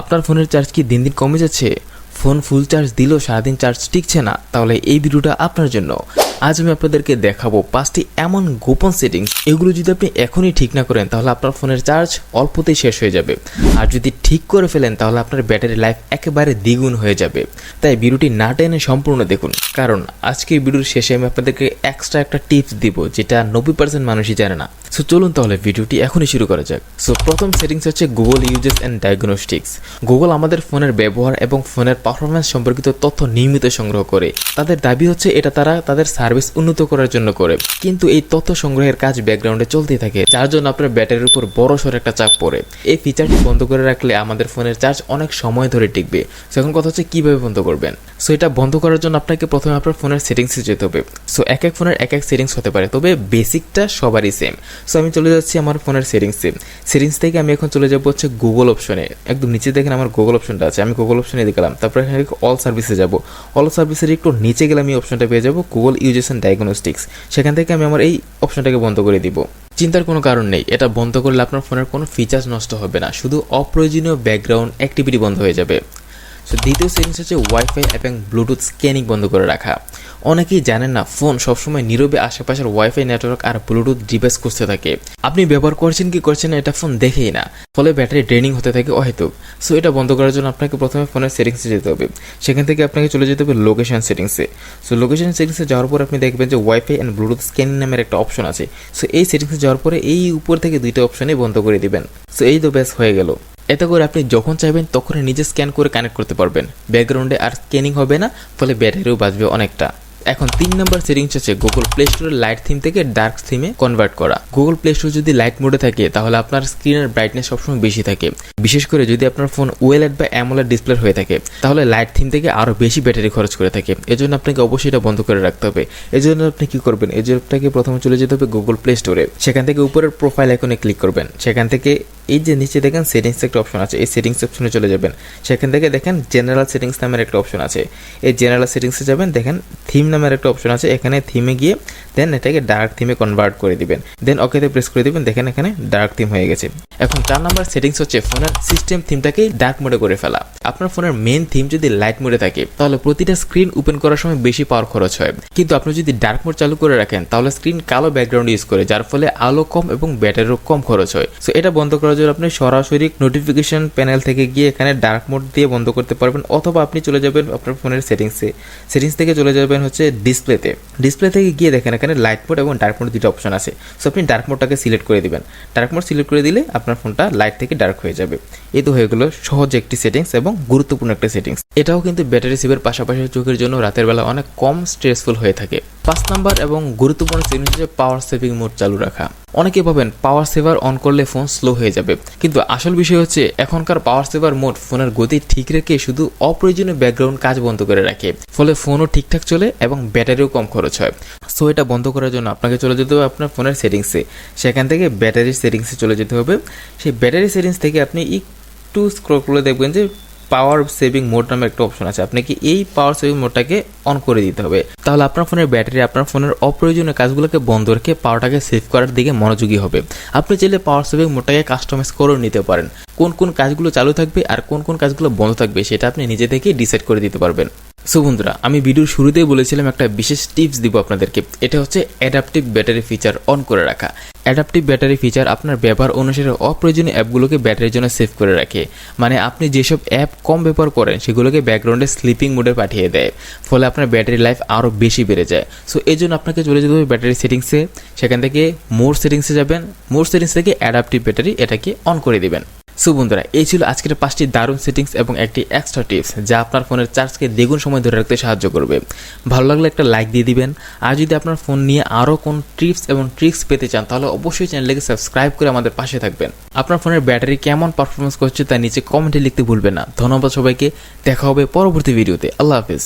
আপনার ফোনের চার্জ কি দিন দিন কমে যাচ্ছে? ফোন ফুল চার্জ দিলেও সারাদিন চার্জ টিকছে না। তাহলে এই ভিডিওটা আপনার জন্য। আজ আমি আপনাদেরকে দেখাবো পাঁচটি এমন গোপন সেটিংস এগুলো যদি আপনি এখনই ঠিক না করেন, তাহলে আপনার ফোনের চার্জ অল্পতেই শেষ হয়ে যাবে। আর যদি ঠিক করে ফেলেন, তাহলে আপনার ব্যাটারি লাইফ একেবারে দ্বিগুণ হয়ে যাবে। তাই ভিডিওটি না টেনে সম্পূর্ণ দেখুন। কারণ আজকে ভিডিওর শেষে আমি আপনাদেরকে এক্সট্রা একটা টিপস দিব, যেটা নব্বই পার্সেন্ট মানুষই জানে না। সো চলুন তাহলে ভিডিওটি এখনই শুরু করা যাক। সো প্রথম সেটিংস হচ্ছে Google usage and diagnostics Google আমাদের ফোনের ব্যবহার এবং ফোনের পারফরমেন্স সম্পর্কিত তথ্য নিয়মিত সংগ্রহ করে। তাদের দাবি হচ্ছে এটা তারা তাদের সার্ভিস উন্নত করার জন্য করে। কিন্তু এই তথ্য সংগ্রহের কাজ ব্যাকগ্রাউন্ডে চলতেই থাকে, যার জন্য আপনার ব্যাটারির উপর বড় সড় একটা চাপ পড়ে। এই ফিচারটি বন্ধ করে রাখলে আমাদের ফোনের চার্জ অনেক সময় ধরে টিকবে। সো এখন কথা হচ্ছে কীভাবে বন্ধ করবেন? সো এটা বন্ধ করার জন্য আপনাকে প্রথমে আপনার ফোনের সেটিংসে যেতে হবে। সো এক এক ফোনের এক এক সেটিংস হতে পারে, তবে বেসিকটা সবারই সেম সো আমি চলে যাচ্ছি আমার ফোনের সেটিংসে সেটিংস থেকে আমি এখন চলে যাব হচ্ছে গুগল অপশনে একদম নিচে দেখেন আমার গুগল অপশনটা আছে, আমি গুগল অপশনে গেলাম। তারপর এখানে অল সার্ভিসে যাব। অল সার্ভিসের একটু নিচে গেলে আমি অপশনটা পেয়ে যাব গুগল ইউজেস অ্যান্ড ডায়াগনোস্টিক্স সেখান থেকে আমি আমার এই অপশনটাকে বন্ধ করে দিব। চিন্তার কোনো কারণ নেই। এটা বন্ধ করলে আপনার ফোনের কোনো ফিচার্স নষ্ট হবে না। শুধু অপ্রয়োজনীয় ব্যাকগ্রাউন্ড অ্যাক্টিভিটি বন্ধ হয়ে যাবে। সো দ্বিতীয় সেটিংস হচ্ছে ওয়াইফাই এবং ব্লুটুথ স্ক্যানিং বন্ধ করে রাখা। অনেকেই জানেন না, ফোন সবসময় নীরবে আশেপাশের ওয়াইফাই নেটওয়ার্ক আর ব্লুটুথ ডিভাইস খুঁজতে থাকে। আপনি ব্যবহার করছেন কি করছেন না এটা ফোন দেখেই না, ফলে ব্যাটারি ড্রেনিং হতে থাকে অহেতুক। সো এটা বন্ধ করার জন্য আপনাকে প্রথমে ফোনের সেটিংসে যেতে হবে। সেখান থেকে আপনাকে চলে যেতে হবে লোকেশন সেটিংসে সো লোকেশন সেটিংসে যাওয়ার পর আপনি দেখবেন যে ওয়াইফাই অ্যান্ড ব্লুটুথ স্ক্যানিং নামের একটা অপশন আছে। সো এই সেটিংসে যাওয়ার পরে এই উপর থেকে দুইটা অপশনই বন্ধ করে দিবেন। সো এই তো ব্যাস হয়ে গেল। এতে করে আপনি যখন চাইবেন তখনই নিজে স্ক্যান করে কানেক্ট করতে পারবেন। ব্যাকগ্রাউন্ডে আর স্ক্যানিং হবে না, ফলে ব্যাটারিও বাঁচবে অনেকটা। এখন তিন নম্বর সেটিংস আছে গুগল প্লে স্টোরের লাইট থিম থেকে ডার্ক থিমে কনভার্ট করা। গুগল প্লে স্টোর যদি লাইট মোডে থাকে, তাহলে আপনার স্ক্রিনের ব্রাইটনেস সবসময় বেশি থাকে। বিশেষ করে যদি আপনার ফোন ওয়েলেট বা অ্যামোলেট ডিসপ্লে হয়ে থাকে, তাহলে লাইট থিম থেকে আরও বেশি ব্যাটারি খরচ করে থাকে। এজন্য আপনাকে অবশ্যই এটা বন্ধ করে রাখতে হবে। এজন্য আপনি কি করবেন? এই জন্য আপনাকে প্রথমে চলে যেতে হবে গুগল প্লে স্টোরে সেখান থেকে উপরের প্রোফাইল আইকনে ক্লিক করবেন। সেখান থেকে এই যে নিচে দেখেন সেটিংস একটা অপশন আছে, এই সেটিংস অপশনে চলে যাবেন। সেখান থেকে দেখেন জেনারেল সেটিংস নামের একটা অপশন আছে। এই জেনারেল সেটিংসে যাবেন, দেখেন থিম নামের একটা অপশন আছে। এখানে থিমে গিয়ে দেন এটাকে ডার্ক থিমে কনভার্ট করে দিবেন। দেন ওকেতে প্রেস করে দিবেন, দেখেন এখানে ডার্ক থিম হয়ে গেছে। এখন চার নাম্বার সেটিংস হচ্ছে ফোনের সিস্টেম থিমটাকে ডার্ক মোডে করে ফেলা। আপনার ফোনের মেন থিম যদি লাইট মোডে থাকে, তাহলে প্রতিটা স্ক্রিন ওপেন করার সময় বেশি পাওয়ার খরচ হয়। কিন্তু আপনি যদি ডার্ক মোড চালু করে রাখেন, তাহলে স্ক্রিন কালো ব্যাকগ্রাউন্ড ইউজ করে, যার ফলে আলো কম এবং ব্যাটারিও কম খরচ হয়। সো এটা বন্ধ করার জন্য আপনি সরাসরি নোটিফিকেশান প্যানেল থেকে গিয়ে এখানে ডার্ক মোড দিয়ে বন্ধ করতে পারবেন, অথবা আপনি চলে যাবেন আপনার ফোনের সেটিংসে সেটিংস থেকে চলে যাবেন হচ্ছে ডিসপ্লেতে ডিসপ্লে থেকে গিয়ে দেখেন এখানে লাইট মোড এবং ডার্ক মোড দুটো অপশন আছে। সো আপনি ডার্ক মোডটাকে সিলেক্ট করে দেবেন। ডার্ক মোড সিলেক্ট করে দিলে আপনার ফোনটা লাইট থেকে ডার্ক হয়ে যাবে। এ তো হয়ে গেলো সহজ একটি সেটিংস এবং গুরুত্বপূর্ণ একটা সেটিংস এটাও কিন্তু ব্যাটারি সেভের পাশাপাশি চোখের জন্য রাতের বেলা অনেক কম স্ট্রেসফুল হয়ে থাকে। পাঁচ নাম্বার এবং গুরুত্বপূর্ণ সেটিংস হচ্ছে পাওয়ার সেভিং মোড চালু রাখা। অনেকে ভাবেন পাওয়ার সেভার অন করলে ফোন স্লো হয়ে যাবে। কিন্তু আসল বিষয় হচ্ছে, এখনকার পাওয়ার সেভার মোড ফোনের গতি ঠিক রেখে শুধু অপ্রয়োজনীয় ব্যাকগ্রাউন্ড কাজ বন্ধ করে রাখে। ফলে ফোনও ঠিকঠাক চলে এবং ব্যাটারিও কম খরচ হয়। সো এটা বন্ধ করার জন্য আপনাকে চলে যেতে হবে আপনার ফোনের সেটিংসে সেখান থেকে ব্যাটারি সেটিংসে চলে যেতে হবে। সেই ব্যাটারি সেটিংস থেকে আপনি একটু স্ক্রল করে দেখবেন যে পাওয়ার সেভিং মোড নামে একটা অপশন আছে। আপনাকে এই পাওয়ার সেভিং মোডটাকে অন করে দিতে হবে। তাহলে আপনার ফোনের ব্যাটারি আপনার ফোনের অপ্রয়োজনীয় কাজগুলোকে বন্ধ রেখে পাওয়ারটাকে সেভ করার দিকে মনোযোগী হবে। আপনি চাইলে পাওয়ার সেভিং মোডটাকে কাস্টমাইজ করেও নিতে পারেন। কোন কোন কাজগুলো চালু থাকবে আর কোন কোন কাজগুলো বন্ধ থাকবে, সেটা আপনি নিজে থেকেই ডিসাইড করে দিতে পারবেন। সো বন্ধুরা, আমি ভিডিওর শুরুতেই বলেছিলাম একটা বিশেষ টিপস দিব আপনাদেরকে। এটা হচ্ছে অ্যাডাপটিভ ব্যাটারি ফিচার অন করে রাখা। অ্যাডাপটিভ ব্যাটারি ফিচার আপনার ব্যবহার অনুসারে অপ্রয়োজনীয় অ্যাপগুলোকে ব্যাটারির জন্য সেভ করে রাখে। মানে আপনি যেসব অ্যাপ কম ব্যবহার করেন, সেগুলোকে ব্যাকগ্রাউন্ডে স্লিপিং মোডে পাঠিয়ে দেয়। ফলে আপনার ব্যাটারি লাইফ আরও বেশি বেড়ে যায়। সো এই জন্য আপনাকে চলে যেতে হবে ব্যাটারি সেটিংসে সেখান থেকে মোর সেটিংসে যাবেন। মোর সেটিংস থেকে অ্যাডাপটিভ ব্যাটারি এটাকে অন করে দিবেন। সো বন্ধুরা, এই ছিল আজকের পাঁচটি দারুণ সেটিংস এবং একটি এক্সট্রা টিপস যা আপনার ফোনের চার্জকে দ্বিগুণ সময় ধরে রাখতে সাহায্য করবে। ভালো লাগলে একটা লাইক দিয়ে দিবেন। আর যদি আপনার ফোন নিয়ে আরও কোন টিপস এবং ট্রিক্স পেতে চান, তাহলে অবশ্যই চ্যানেলটিকে সাবস্ক্রাইব করে আমাদের পাশে থাকবেন। আপনার ফোনের ব্যাটারি কেমন পারফরমেন্স করছে তা নিচে কমেন্টে লিখতে ভুলবেন না। ধন্যবাদ সবাইকে। দেখা হবে পরবর্তী ভিডিওতে আল্লাহ হাফিজ।